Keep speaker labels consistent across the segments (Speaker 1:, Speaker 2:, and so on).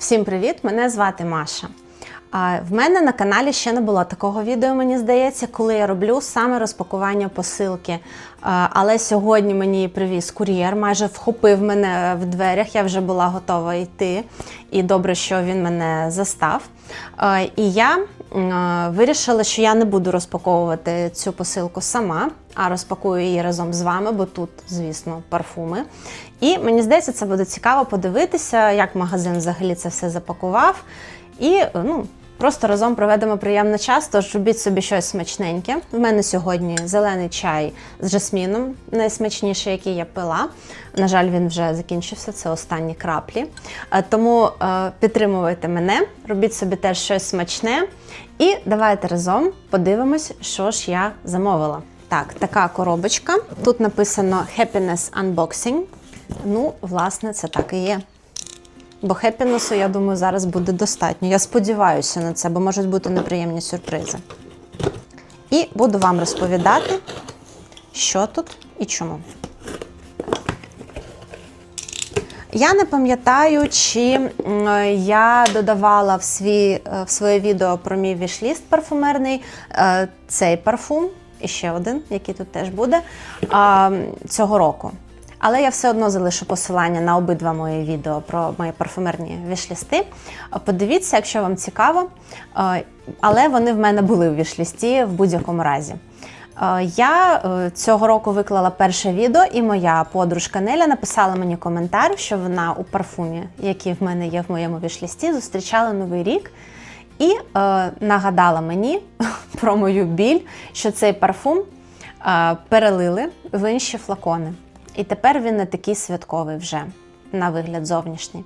Speaker 1: Всім привіт! Мене звати Маша. В мене на каналі ще не було такого відео, мені здається, коли я роблю саме розпакування посилки. Але сьогодні мені привіз кур'єр, майже вхопив мене в дверях. Я вже була готова йти. І добре, що він мене застав. І я вирішила, що я не буду розпаковувати цю посилку сама, а розпакую її разом з вами, бо тут, звісно, парфуми. І мені здається, це буде цікаво подивитися, як магазин взагалі це все запакував. І ну, просто разом проведемо приємний час, тож робіть собі щось смачненьке. В мене сьогодні зелений чай з жасміном, найсмачніший, який я пила. На жаль, він вже закінчився, це останні краплі. Е, Тому е, підтримуйте мене, робіть собі теж щось смачне. І давайте разом подивимось, що ж я замовила. Так, така коробочка. Тут написано Happiness Unboxing. Ну, власне, це так і є. Бо хеппінесу, я думаю, зараз буде достатньо. Я сподіваюся на це, бо можуть бути неприємні сюрпризи. І буду вам розповідати, що тут і чому. Я не пам'ятаю, чи я додавала в, свій, е, в своє відео про мій вішліст парфумерний е, цей парфум, і ще один, який тут теж буде, цього року. Але я все одно залишу посилання на обидва мої відео про мої парфумерні вішлісти. Подивіться, якщо вам цікаво. Е, Але вони в мене були в вішлісті в будь-якому разі. Е, Я е, цього року виклала перше відео, і моя подружка Неля написала мені коментар, що вона у парфумі, який в мене є в моєму вішлісті, зустрічала новий рік. І е, нагадала мені про мою біль, що цей парфум е, перелили в інші флакони. І тепер він не такий святковий вже на вигляд зовнішній.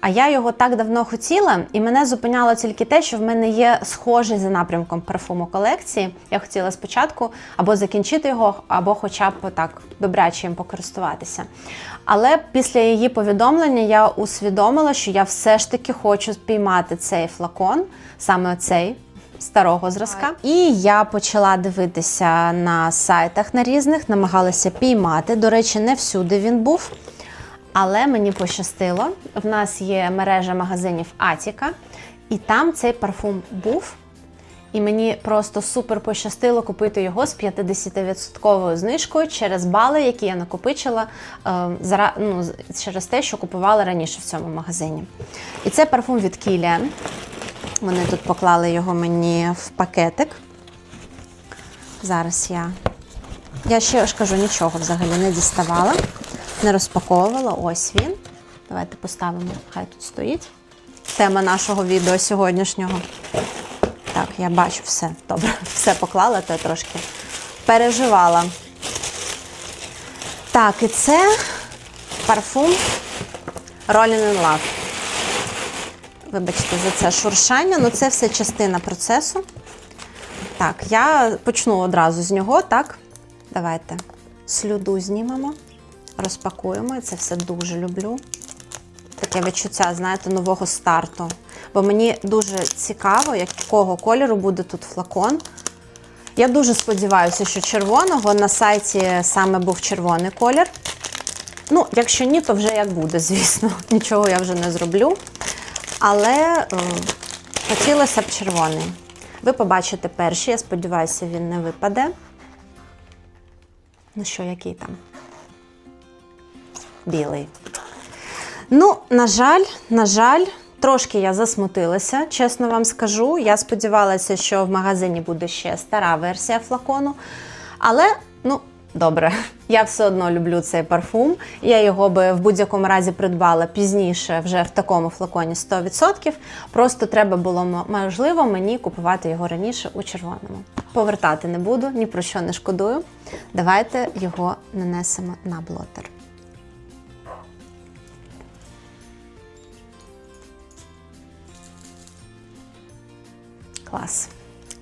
Speaker 1: А я його так давно хотіла, і мене зупиняло тільки те, що в мене є схожий за напрямком парфуму колекції. Я хотіла спочатку або закінчити його, або хоча б так добряче їм покористуватися. Але після її повідомлення я усвідомила, що я все ж таки хочу спіймати цей флакон, саме цей старого зразка. І я почала дивитися на сайтах на різних, намагалася піймати. До речі, не всюди він був. Але мені пощастило. В нас є мережа магазинів Атіка, і там цей парфум був. І мені просто супер пощастило купити його з 50% знижкою через бали, які я накопичила е, зара- ну, через те, що купувала раніше в цьому магазині. І це парфум від Kilian. Вони тут поклали його мені в пакетик. Зараз я. Я ще ж кажу, нічого взагалі не діставала, не розпаковувала. Ось він. Давайте поставимо, хай тут стоїть. Тема нашого відео сьогоднішнього. Так, я бачу все. Добре, все поклала, то я трошки переживала. Так, і це парфум Rolling in Love. Вибачте за це шуршання, ну це все частина процесу. Так, я почну одразу з нього, так? Давайте слюду знімемо, розпакуємо. Я це все дуже люблю. Таке відчуття, знаєте, нового старту. Бо мені дуже цікаво, якого кольору буде тут флакон. Я дуже сподіваюся, що червоного на сайті саме був червоний колір. Ну, якщо ні, то вже як буде, звісно. Нічого я вже не зроблю. Але е, хотілося б червоний. Ви побачите перший, я сподіваюся, він не випаде. Ну що, який там? Білий. Ну, на жаль, на жаль, трошки я засмутилася, чесно вам скажу. Я сподівалася, що в магазині буде ще стара версія флакону. Але, ну, добре, я все одно люблю цей парфум. Я його би в будь-якому разі придбала пізніше, вже в такому флаконі 100%. Просто треба було можливо мені купувати його раніше у червоному. Повертати не буду, ні про що не шкодую. Давайте його нанесемо на блотер. Клас.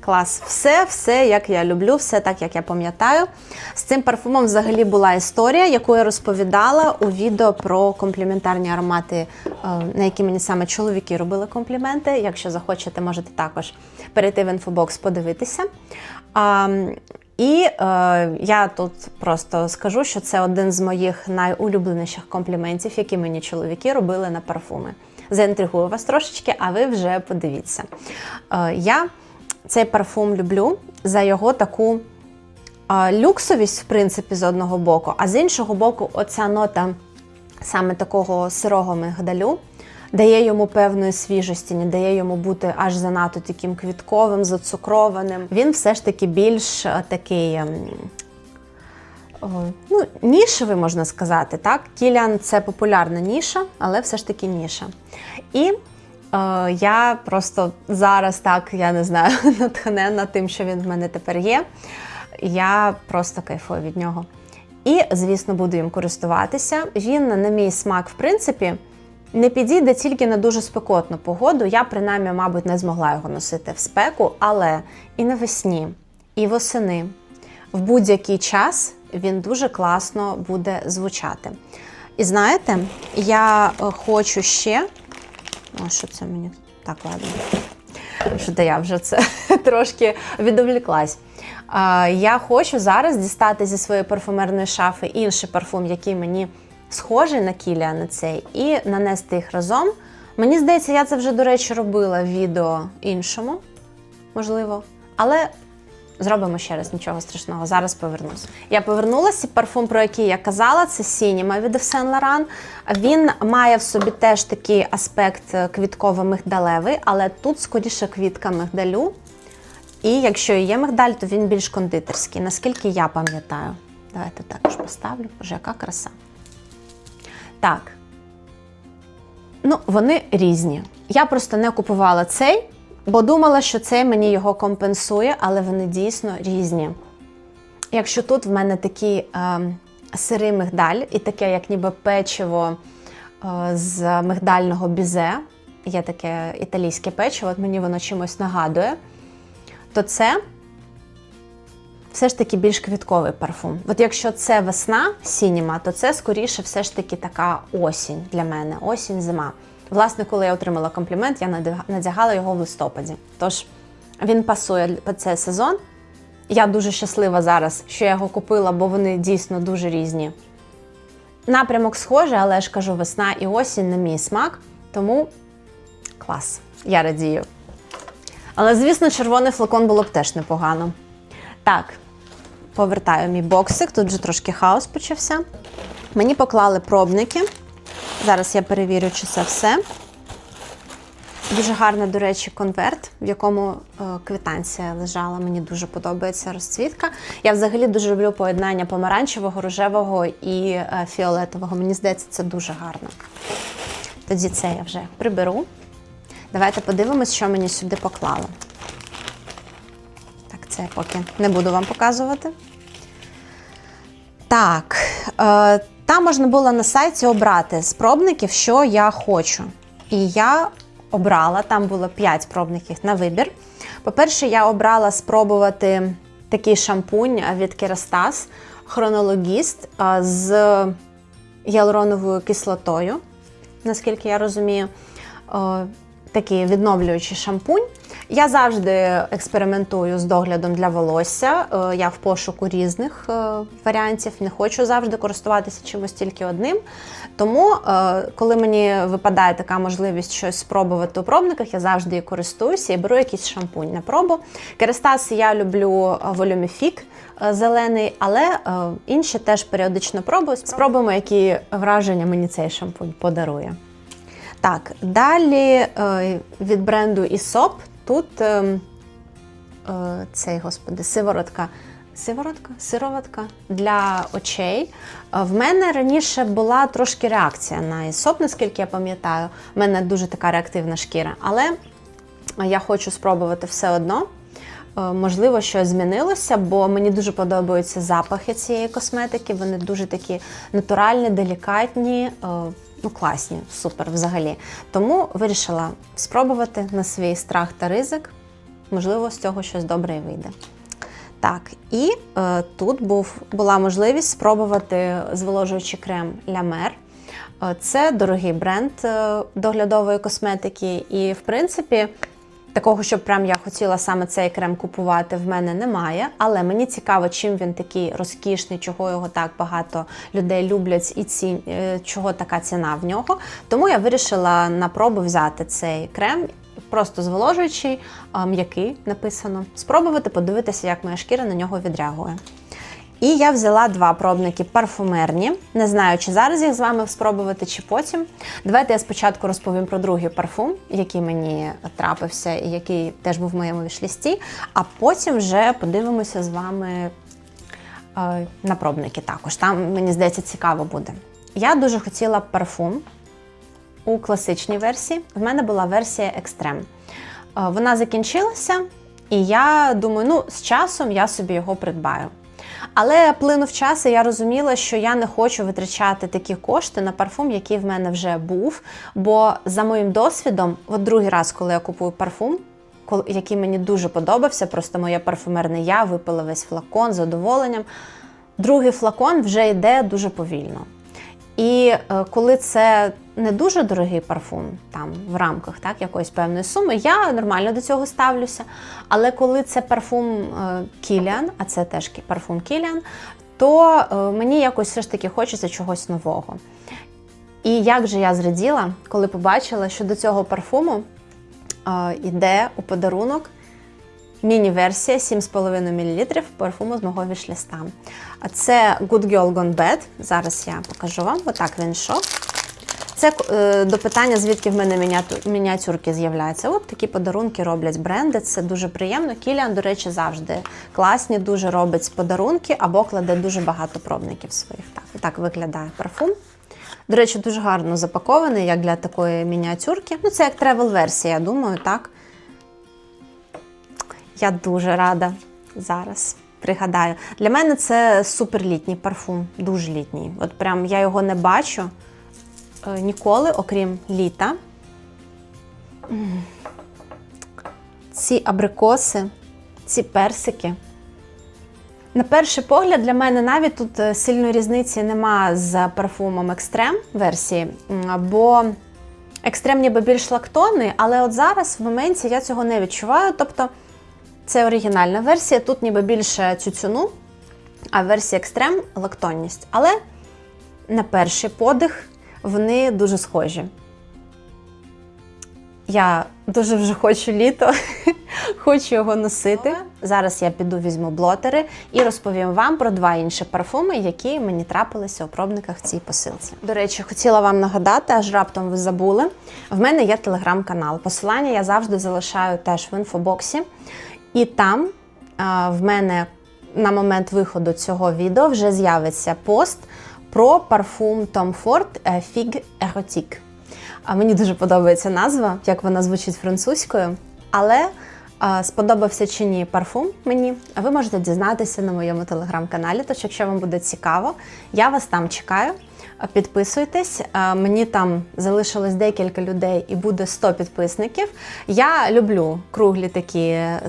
Speaker 1: Клас. Все, все, як я люблю, все так, як я пам'ятаю. З цим парфумом взагалі була історія, яку я розповідала у відео про компліментарні аромати, е, на які мені саме чоловіки робили компліменти. Якщо захочете, можете також перейти в інфобокс, подивитися. І е, я тут просто скажу, що це один з моїх найулюбленіших компліментів, які мені чоловіки робили на парфуми. заінтригую вас трошечки, а ви вже подивіться. Е, Я цей парфум люблю за його таку а, люксовість, в принципі, з одного боку, а з іншого боку, оця нота саме такого сирого мигдалю дає йому певної свіжості, не дає йому бути аж занадто таким квітковим, зацукрованим. Він все ж таки більш такий. ем, Ну, нішевий, можна сказати, так? Кілян це популярна ніша, але все ж таки ніша. І е, я просто зараз так, я не знаю, натхнена тим, що він в мене тепер є. Я просто кайфую від нього. І, звісно, буду їм користуватися. Він, на мій смак, в принципі, не підійде тільки на дуже спекотну погоду. Я, принаймні, мабуть, не змогла його носити в спеку, але і навесні, і восени, в будь-який час він дуже класно буде звучати. І знаєте, я е, хочу ще. О, що це мені? Так, ладно. Що то я вже це трошки відволіклась. Я хочу зараз дістати зі своєї парфумерної шафи інший парфум, який мені схожий на Кілія на цей, і нанести їх разом. Мені здається, я це вже, до речі, робила відео іншому, можливо. Але зробимо ще раз нічого страшного. Зараз повернусь. Я повернулася. Парфум, про який я казала, це Сініма від Saint Laurent. Він має в собі теж такий аспект квітково-мигдалевий, але тут скоріше квітка мигдалю. І якщо і є мигдаль, то він більш кондитерський, наскільки я пам'ятаю. Давайте також поставлю. Боже, яка краса. Так. Ну, вони різні. Я просто не купувала цей, бо думала, що цей мені його компенсує, але вони дійсно різні. Якщо тут в мене такий е, сирий мигдаль і таке, як ніби печиво е, з мигдального бізе, є таке італійське печиво, от мені воно чимось нагадує, то це все ж таки більш квітковий парфум. От якщо це весна сініма, то це скоріше все ж таки така осінь для мене, осінь-зима. Власне, коли я отримала комплімент, я надягала його в листопаді. Тож він пасує під цей сезон. Я дуже щаслива зараз, що я його купила, бо вони дійсно дуже різні. Напрямок схожий, але я ж кажу, весна і осінь на мій смак, тому клас, я радію. Але, звісно, червоний флакон було б теж непогано. Так, повертаю мій боксик, тут вже трошки хаос почався. Мені поклали пробники. Зараз я перевірю, чи це все. Дуже гарний, до речі, конверт, в якому е, квитанція лежала. Мені дуже подобається розцвітка. Я взагалі дуже люблю поєднання помаранчевого, рожевого і е, фіолетового. Мені здається, це дуже гарно. Тоді це я вже приберу. Давайте подивимось, що мені сюди поклали. Так, це я поки не буду вам показувати. Так, е, там можна було на сайті обрати з пробників, що я хочу. І я обрала, там було 5 пробників на вибір. По-перше, я обрала спробувати такий шампунь від Kerastase хронологіст з гіалуроновою кислотою, наскільки я розумію. Такий відновлюючий шампунь. Я завжди експериментую з доглядом для волосся. Е, Я в пошуку різних е, варіантів. Не хочу завжди користуватися чимось тільки одним. Тому, е, коли мені випадає така можливість щось спробувати у пробниках, я завжди її користуюся і беру якийсь шампунь на пробу. Керастас я люблю волюміфік зелений, але інші теж періодично пробую. Спробуємо, які враження мені цей шампунь подарує. Так, далі від бренду Aesop тут е, е, цей, господи, сиворотка. Сиворотка? Сироватка для очей. Е, В мене раніше була трошки реакція на Aesop, наскільки я пам'ятаю. У мене дуже така реактивна шкіра, але я хочу спробувати все одно. Е, Можливо, щось змінилося, бо мені дуже подобаються запахи цієї косметики. Вони дуже такі натуральні, делікатні, е, ну класні, супер взагалі. Тому вирішила спробувати на свій страх та ризик. Можливо, з цього щось добре і вийде. Так, і е, тут був, була можливість спробувати зволожуючий крем La Mer. Е, Це дорогий бренд е, доглядової косметики, і, в принципі, Такого, щоб прям я хотіла саме цей крем купувати, в мене немає. Але мені цікаво, чим він такий розкішний, чого його так багато людей люблять і ці, е, чого така ціна в нього. Тому я вирішила на пробу взяти цей крем. Просто зволожуючий, м'який написано. Спробувати подивитися, як моя шкіра на нього відреагує. І я взяла два пробники парфумерні. Не знаю, чи зараз їх з вами спробувати, чи потім. Давайте я спочатку розповім про другий парфум, який мені трапився і який теж був в моєму вішлісті, а потім вже подивимося з вами е, на пробники також. Там, мені здається, цікаво буде. Я дуже хотіла парфум у класичній версії. В мене була версія Extreme. Е, Вона закінчилася, і я думаю, ну, з часом я собі його придбаю. Але плинув час, і я розуміла, що я не хочу витрачати такі кошти на парфум, який в мене вже був. Бо за моїм досвідом, от другий раз, коли я купую парфум, який мені дуже подобався, просто моє парфумерне я випила весь флакон з задоволенням. Другий флакон вже йде дуже повільно. І е, коли це не дуже дорогий парфум, там в рамках так, якоїсь певної суми, я нормально до цього ставлюся. Але коли це парфум Кіліан, а це теж парфум Кіліан, то е, мені якось все ж таки хочеться чогось нового. І як же я зраділа, коли побачила, що до цього парфуму е, йде у подарунок міні-версія 7,5 мл парфуму з мого вішліста. А Це Good Girl Gone Bad. Зараз я покажу вам. Отак він йшов. Це е, до питання, звідки в мене мініатюрки з'являються. От такі подарунки роблять бренди. Це дуже приємно. Кіліан, до речі, завжди класні, дуже робить подарунки або кладе дуже багато пробників своїх. Так, так виглядає парфум. До речі, дуже гарно запакований, як для такої мініатюрки. Ну, це як тревел-версія, я думаю, так. Я дуже рада зараз. Пригадаю, для мене це суперлітній парфум, дуже літній. От прям я його не бачу ніколи, окрім літа. Ці абрикоси, ці персики. На перший погляд, для мене навіть тут е, сильної різниці нема з парфумом екстрем версії, бо екстрем ніби більш лактонний, але от зараз в моменті я цього не відчуваю. Тобто це оригінальна версія, тут ніби більше цюцюну, а версія екстрем лактонність. Але на перший подих вони дуже схожі. Я дуже вже хочу літо, хочу його носити. Зараз я піду візьму блотери і розповім вам про два інші парфуми, які мені трапилися у пробниках в цій посилці. До речі, хотіла вам нагадати, аж раптом ви забули. В мене є телеграм-канал. Посилання я завжди залишаю теж в інфобоксі. І там а, в мене на момент виходу цього відео вже з'явиться пост про парфум Tom Ford е, Fig Erotique. А мені дуже подобається назва, як вона звучить французькою. Але а, сподобався чи ні парфум мені, ви можете дізнатися на моєму телеграм-каналі. Тож, якщо вам буде цікаво, я вас там чекаю. Підписуйтесь, мені там залишилось декілька людей і буде 100 підписників. Я люблю круглі такі е,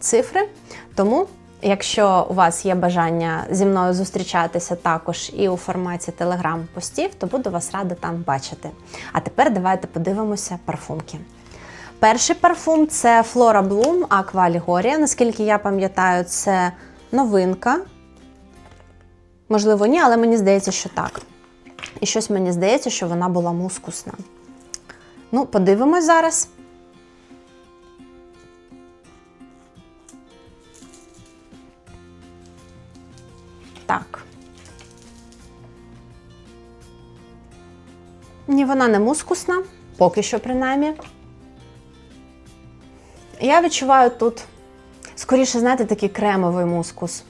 Speaker 1: цифри, тому. Якщо у вас є бажання зі мною зустрічатися також і у форматі телеграм-постів, то буду вас рада там бачити. А тепер давайте подивимося парфумки. Перший парфум це Flora Bloom Aqua Allegoria. Наскільки я пам'ятаю, це новинка. Можливо, ні, але мені здається, що так. І щось мені здається, що вона була мускусна. Ну, подивимось зараз. Так. Ні, вона не мускусна, поки що принаймні. Я відчуваю тут, скоріше, знаєте, такий кремовий мускус.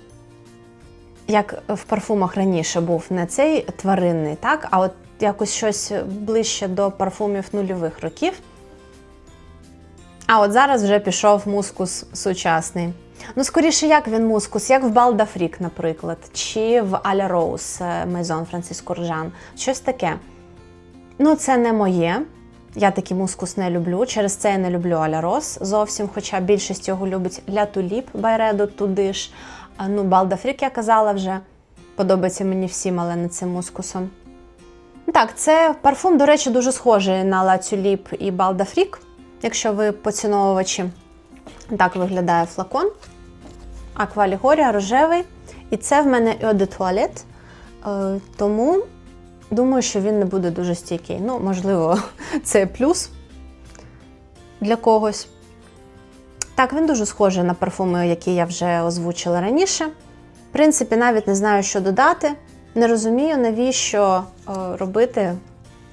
Speaker 1: Як в парфумах раніше був не цей тваринний, так, а от якось щось ближче до парфумів нульових років. А от зараз вже пішов мускус сучасний. Ну, скоріше, як він мускус, як в Балда Фрік, наприклад, чи в Аля Роуз Мейзон Франциско Ржан. Щось таке. Ну, це не моє. Я такий мускус не люблю. Через це я не люблю Аля Рос зовсім, хоча більшість його любить Ля Туліп Байредо туди ж. Ну, Балда Фрік, я казала вже. Подобається мені всім, але не цим мускусом. Так, це парфум, до речі, дуже схожий на Ла Тюліп і Балда якщо ви поціновувачі Так виглядає флакон. Аквалігорія рожевий. І це в мене Eau Toilette. Е, Тому думаю, що він не буде дуже стійкий. Ну, можливо, це плюс для когось. Так, він дуже схожий на парфуми, які я вже озвучила раніше. В принципі, навіть не знаю, що додати. Не розумію, навіщо е, робити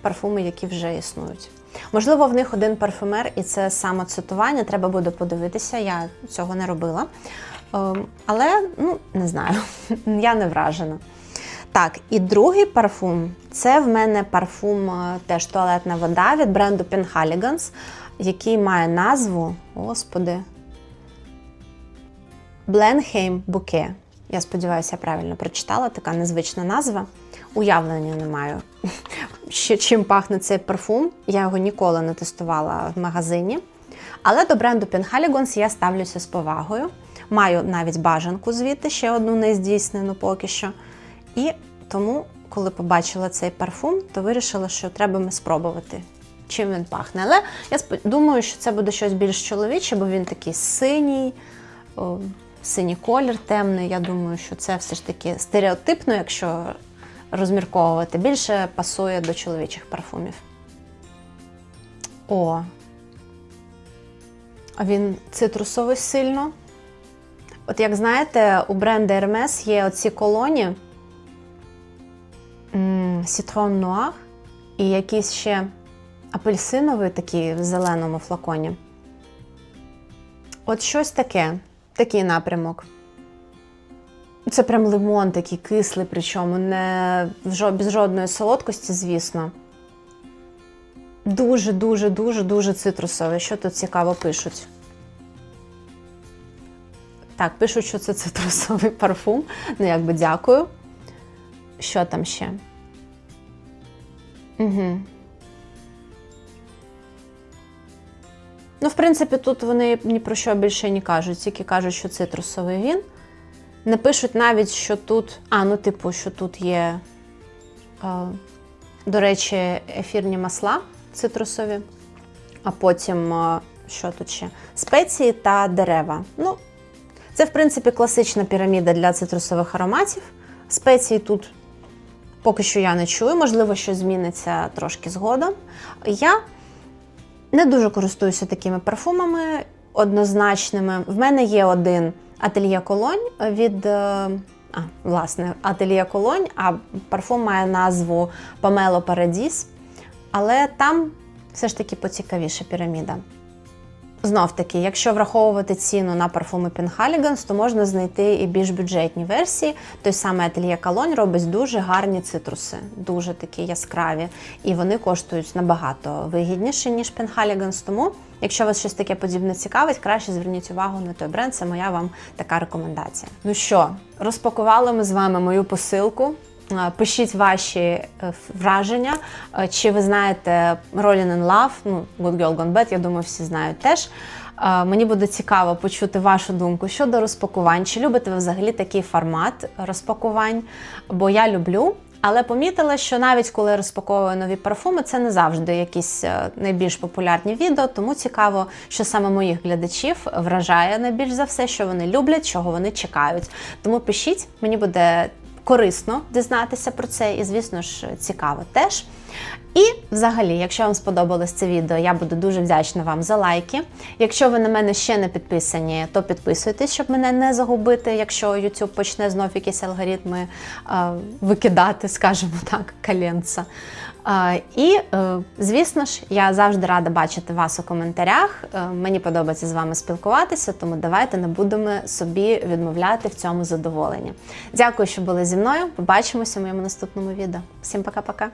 Speaker 1: парфуми, які вже існують. Можливо, в них один парфюмер, і це самоцитування. Треба буде подивитися. Я цього не робила. Ем, Але ну, не знаю, я не вражена. Так, і другий парфум це в мене парфум е, теж туалетна вода від бренду Penhaligans, який має назву, господи, Blenheim Bouquet. Я сподіваюся, я правильно прочитала, така незвична назва. Уявлення не маю, чим пахне цей парфум. Я його ніколи не тестувала в магазині. Але до бренду Penhaligons я ставлюся з повагою. Маю навіть бажанку звідти, ще одну не здійснену поки що. І тому, коли побачила цей парфум, то вирішила, що треба ми спробувати, чим він пахне. Але я думаю, що це буде щось більш чоловіче, бо він такий синій, о, синій колір темний. Я думаю, що це все ж таки стереотипно, якщо розмірковувати, більше пасує до чоловічих парфумів. О, а він цитрусовий сильно. От як знаєте, у бренду Hermes є оці колоні Citron Noir і якийсь ще апельсиновий такий в зеленому флаконі. От щось таке, такий напрямок. Це прям лимон такий кислий, причому не без жодної солодкості, звісно. Дуже, дуже, цитрусовий. Що тут цікаво пишуть? Так, пишуть, що це цитрусовий парфум. Ну, якби дякую. Що там ще? Угу. Ну, в принципі, тут вони ні про що більше не кажуть, тільки кажуть, що цитрусовий він. Не пишуть навіть, що тут. А, ну, типу, що тут є, е, до речі, ефірні масла цитрусові, а потім, е, що тут ще? Спеції та дерева. Ну, це, в принципі, класична піраміда для цитрусових ароматів. Спеції тут поки що я не чую, можливо, щось зміниться трошки згодом. Я не дуже користуюся такими парфумами однозначними. В мене є один ательє колонь від. е, А, власне, ательє колонь, а парфум має назву Памело Парадіс. Але там все ж таки поцікавіша піраміда. Знов таки, якщо враховувати ціну на парфуми Penhaligans, то можна знайти і більш бюджетні версії. Той самий Atelier Cologne робить дуже гарні цитруси, дуже такі яскраві, і вони коштують набагато вигідніше, ніж Penhaligans. Тому, якщо вас щось таке подібне цікавить, краще зверніть увагу на той бренд. Це моя вам така рекомендація. Ну що, розпакували ми з вами мою посилку. Е, Пишіть ваші е, враження. Е, Чи ви знаєте Rolling in Love, ну, Good Girl Gone Bad, я думаю, всі знають теж. Мені буде цікаво почути вашу думку щодо розпакувань. Чи любите ви взагалі такий формат розпакувань? Бо я люблю. Але помітила, що навіть коли розпаковую нові парфуми, це не завжди якісь найбільш популярні відео. Тому цікаво, що саме моїх глядачів вражає найбільш за все, що вони люблять, чого вони чекають. Тому пишіть, мені буде корисно дізнатися про це, і, звісно ж, цікаво теж. І взагалі, якщо вам сподобалось це відео, я буду дуже вдячна вам за лайки. Якщо ви на мене ще не підписані, то підписуйтесь, щоб мене не загубити, якщо YouTube почне знов якісь алгоритми е, викидати, скажімо так, каленца. І, е, звісно ж, я завжди рада бачити вас у коментарях. Е, мені подобається з вами спілкуватися, тому давайте не будемо собі відмовляти в цьому задоволенні. Дякую, що були зі мною. Побачимося в моєму наступному відео. Всім пока-пока.